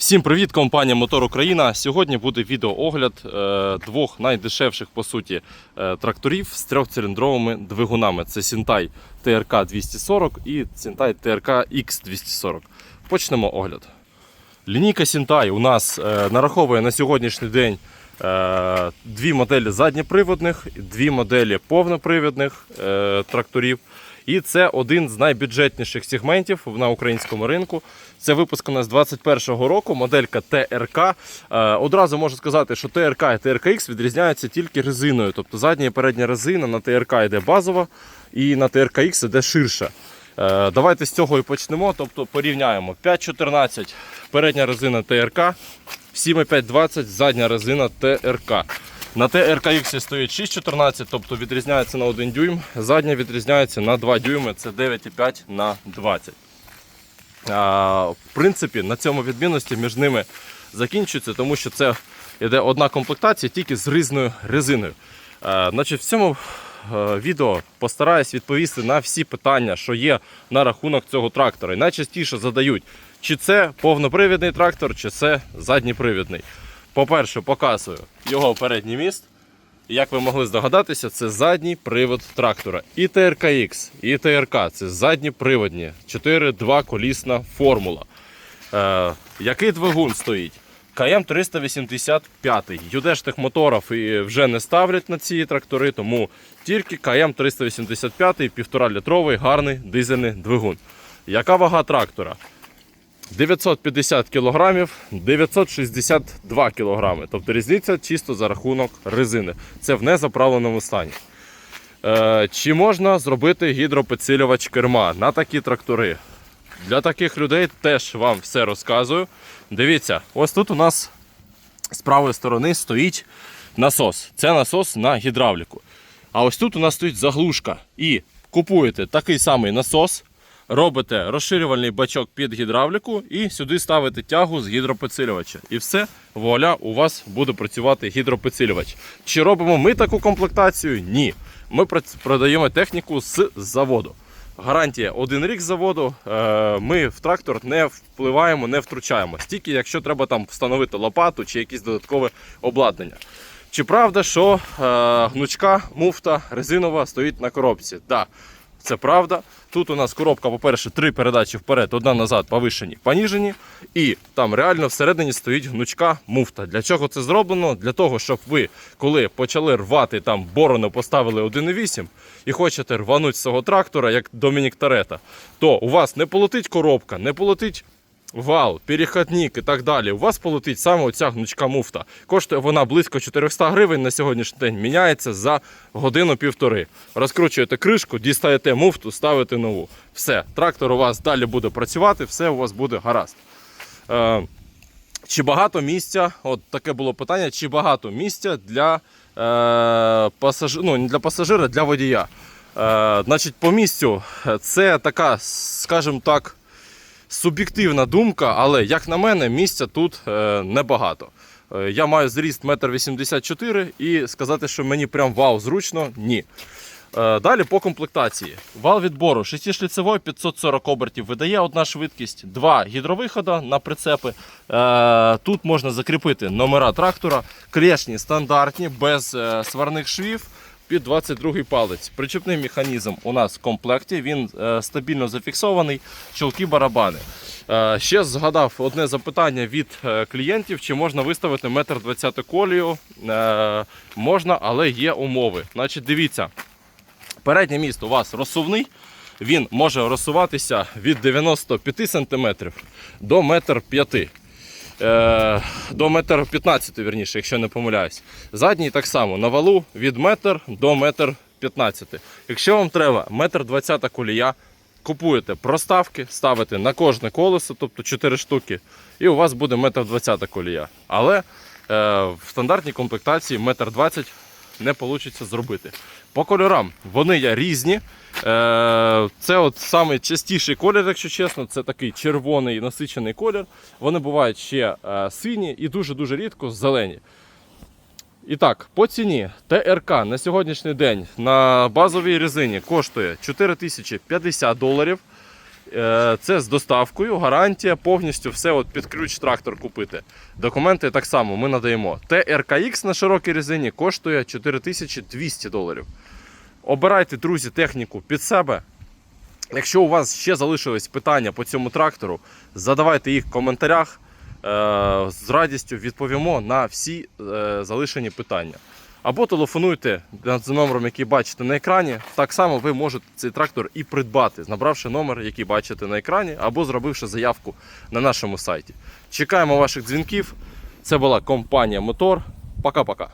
Всім привіт, компанія Мотор Україна. Сьогодні буде відеоогляд е, двох найдешевших по суті е, тракторів з трьохциліндровими двигунами. Це Сінтай ТРК 240 і Сінтай ТРК X 240. Почнемо огляд. Лінійка Сінтай у нас е, нараховує на сьогоднішній день дві моделі задньоприводних, дві моделі повнопривідних тракторів. І це один з найбюджетніших сегментів на українському ринку. Це випускана з 2021 року, моделька ТРК. Е, одразу можу сказати, що ТРК і ТРК-X відрізняються тільки резиною. Тобто задня і передня резина на ТРК йде базова, і на ТРК-X йде ширша. Е, Давайте з цього і почнемо. Тобто порівняємо 5.14 передня резина ТРК, 7.520 задня резина ТРК. На ТРК-X стоїть 6.14, тобто відрізняється на 1 дюйм, задня відрізняється на 2 дюйми, це 9,5 на 20. А, в принципі, на цьому відмінності між ними закінчується, тому що це йде одна комплектація тільки з різною резиною. А, значить, в цьому е, відео постараюсь відповісти на всі питання, що є на рахунок цього трактора. І найчастіше задають, чи це повнопривідний трактор, чи це задніпривідний. По-перше, показую його передній міст. Як ви могли здогадатися, це задній привод трактора. І ТРК-X, і ТРК це задні приводні, 4-2 колісна формула. Е, який двигун стоїь? КМ 385. Юдештих моторів вже не ставлять на ці трактори, тому тільки КМ 385 1,5 літровий гарний дизельний двигун. Яка вага трактора? 950 кг, 962 кг. Тобто різниця чисто за рахунок резини. Це в незаправленому стані. Е, чи можна зробити гідропідсилювач керма на такі трактори? Для таких людей теж вам все розказую. Дивіться, ось тут у нас з правої сторони стоїть насос. Це насос на гідравліку. А ось тут у нас стоїть заглушка. І купуєте такий самий насос, робите розширювальний бачок під гідравліку і сюди ставите тягу з гідропідсилювача. І все, вуаля, у вас буде працювати гідропідсилювач. Чи робимо ми таку комплектацію? Ні. Ми продаємо техніку з заводу. Гарантія один рік заводу. Е, Ми в трактор не впливаємо, не втручаємо. Стільки, якщо треба там встановити лопату чи якесь додаткове обладнання. Чи правда, що е, гнучка муфта резинова стоїть на коробці? Так, да, це правда. Тут у нас коробка, по-перше, три передачі вперед, одна назад, повишені, поніжені. І там реально всередині стоїть гнучка муфта. Для чого це зроблено? Для того, щоб ви, коли почали рвати там борону, поставили 1,8 і хочете рванути з цього трактора, як Домінік Тарета, то у вас не полетить коробка, не полетить вал, перехідник і так далі. У вас полетить саме оця гнучка муфта. Коштує вона близько 400 гривень на сьогоднішній день. Міняється за годину-півтори. Розкручуєте кришку, дістаєте муфту, ставите нову. Все, трактор у вас далі буде працювати, все у вас буде гаразд. Е, чи багато місця? От таке було питання: чи багато місця для е, пасажира, ну, не для пасажира, для водія. Е, значить, по місцю е, це така, скажімо так, суб'єктивна думка, але як на мене, місця тут е, небагато. Е, Я маю зріст 1,84 м і сказати, що мені прям вау, зручно, ні. Е, Далі по комплектації. Вал відбору 6-шліцевий 540 обертів видає одна швидкість, два гідровихода на прицепи. Тут можна закріпити номера трактора, клешні стандартні, без сварних швів. Під 22 палець. Причепний механізм у нас в комплекті, він е, стабільно зафіксований, чолки барабани. Е, ще згадав одне запитання від е, клієнтів, чи можна виставити 1,20 м колію. Можна, але є умови. Значить, дивіться, переднє міст у вас розсувний. Він може розсуватися від 95 см до 1,5 м. Е, до метр 15, верніше, якщо не помиляюсь. Задній так само на валу від метр до 1,15 м. Якщо вам треба метр 20 колія, купуєте проставки, ставите на кожне колесо, тобто 4 штуки, і у вас буде метр 20 колія. Але е, в стандартній комплектації 1,20 м не вийде зробити. По кольорам вони є різні. Е, Це от самий частіший колір, якщо чесно, це такий червоний насичений колір. Вони бувають ще е, сині і дуже-дуже рідко зелені. І так, по ціні ТРК на сьогоднішній день на базовій резині коштує 4050 доларів. Е, Це з доставкою, гарантія, повністю все от під ключ трактор купити. Документи так само ми надаємо. ТРКХ на широкій резині коштує 4200 доларів. Обирайте, друзі, техніку під себе. Якщо у вас ще залишились питання по цьому трактору, задавайте їх в коментарях. Е, З радістю відповімо на всі е, залишені питання. Або телефонуйте за номером, який бачите на екрані. Так само ви можете цей трактор і придбати, набравши номер, який бачите на екрані, або зробивши заявку на нашому сайті. Чекаємо ваших дзвінків. Це була компанія Мотор. Пока-пока.